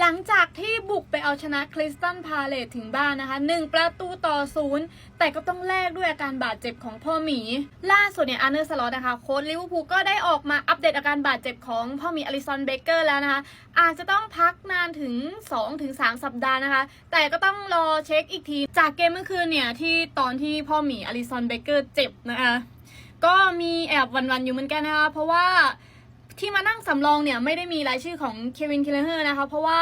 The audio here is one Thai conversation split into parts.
หลังจากที่บุกไปเอาชนะคริสตันพาเลตถึงบ้านนะคะ 1 ประตูต่อศูนย์แต่ก็ต้องแลกด้วยอาการบาดเจ็บของพ่อหมี ล่าสุดเนี่ยอาร์เนอร์สล็อตนะคะโค้ชลิเวอร์พูลก็ได้ออกมาอัปเดตอาการบาดเจ็บของพ่อหมีอลิซอนเบเกอร์แล้วนะคะ อาจจะต้องพักนานถึง 2-3 สัปดาห์นะคะ แต่ก็ต้องรอเช็คอีกที จากเกมเมื่อคืนเนี่ยที่ตอนที่พ่อหมีอลิซอนเบเกอร์เจ็บนะคะก็มีแอบวันๆอยู่เหมือนกันนะคะเพราะว่า ที่มานั่งสำรองเนี่ยไม่ได้มีรายชื่อของเควินเคลเฮอร์นะคะ เพราะว่า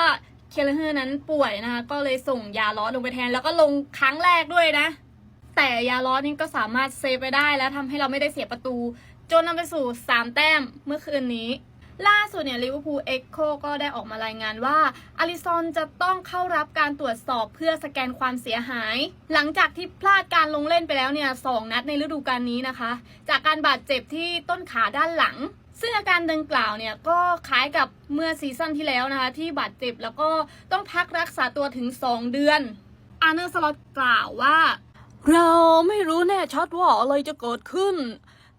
เคลเฮอร์นั้นป่วยนะคะ ก็เลยส่งยาล้อลงไปแทน แล้วก็ลงครั้งแรกด้วยนะ แต่ยาล้อนี่ก็สามารถเซฟไปได้ และทำให้เราไม่ได้เสียประตู จนนำไปสู่ 3 แต้มเมื่อคืนนี้ ล่าสุดเนี่ยลิเวอร์พูลเอ็กโคก็ได้ออกมารายงานว่าอลิซอนจะต้องเข้ารับการตรวจสอบเพื่อสแกนความเสียหาย หลังจากที่พลาดการลงเล่นไปแล้วเนี่ยสองนัดในฤดูกาลนี้นะคะ จากการบาดเจ็บที่ต้นขาด้านหลังซึ่งอาการดังกล่าวเนี่ยก็คล้ายกับเมื่อซีซั่นที่แล้วนะคะ ที่บาดเจ็บแล้วก็ต้องพักรักษาตัวถึง 2 เดือนอาร์เนอร์สล็อตกล่าวว่า เราไม่รู้แน่ชัดว่าอะไรจะเกิดขึ้น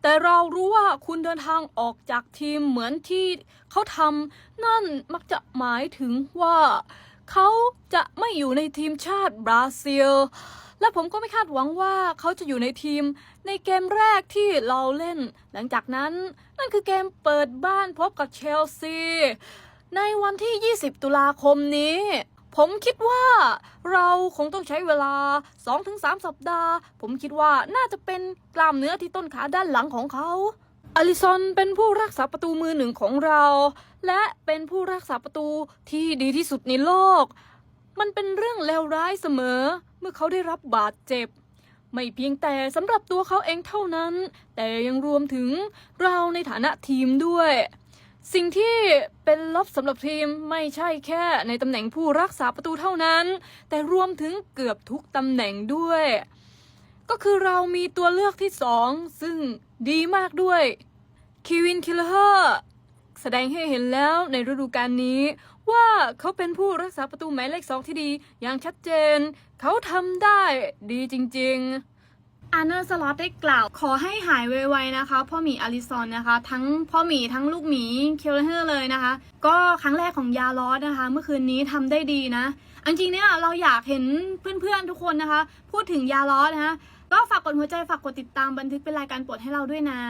แต่เรารู้ว่าคุณเดินทางออกจากทีมเหมือนที่เขาทำนั่นมักจะหมายถึงว่า เขาจะไม่อยู่ในทีมชาติบราซิล และผมก็ไม่คาดหวังว่าเขาจะอยู่ในทีมในเกมแรกที่เราเล่น หลังจากนั้นนั่นคือเกมเปิดบ้านพบกับเชลซี ในวันที่ 20 ตุลาคมนี้ ผมคิดว่าเราคงต้องใช้เวลา 2-3 สัปดาห์ ผมคิดว่าน่าจะเป็นกล้ามเนื้อที่ต้นขาด้านหลังของเขาอลิซอนเป็นผู้รักษาประตูมือหนึ่งของเรา และเป็นผู้รักษาประตูที่ดีที่สุดในโลก มันเป็นเรื่องเลวร้ายเสมอ เมื่อเขาได้รับบาดเจ็บ ไม่เพียงแต่สำหรับตัวเขาเองเท่านั้น แต่ยังรวมถึงเราในฐานะทีมด้วย สิ่งที่เป็นลบสำหรับทีมไม่ใช่แค่ในตำแหน่งผู้รักษาประตูเท่านั้น แต่รวมถึงเกือบทุกตำแหน่งด้วย ก็คือเรามีตัวเลือกที่สองซึ่งดีมากด้วยคีวินคิลเลอร์แสดงให้เห็นแล้วในฤดูกาลนี้ว่าเขาเป็นผู้รักษาประตูหมายเลขสองที่ดีอย่างชัดเจน เขาทำได้ดีจริง ๆ อาร์เนอร์สล็อตได้กล่าว ขอให้หายไวๆนะคะ พ่อหมีอลิซอนนะคะ ทั้งพ่อหมีทั้งลูกหมีเคลเลอร์เลยนะคะ ก็ครั้งแรกของยาลอสนะคะ เมื่อคืนนี้ทำได้ดีนะอันจริงๆเนี่ยเราอยากเห็นเพื่อนๆทุกคนนะคะ พูดถึงยาลอสนะคะก็ฝากกดหัวใจฝากกดติดตามบันทึกเป็นรายการโปรดให้เราด้วยนะ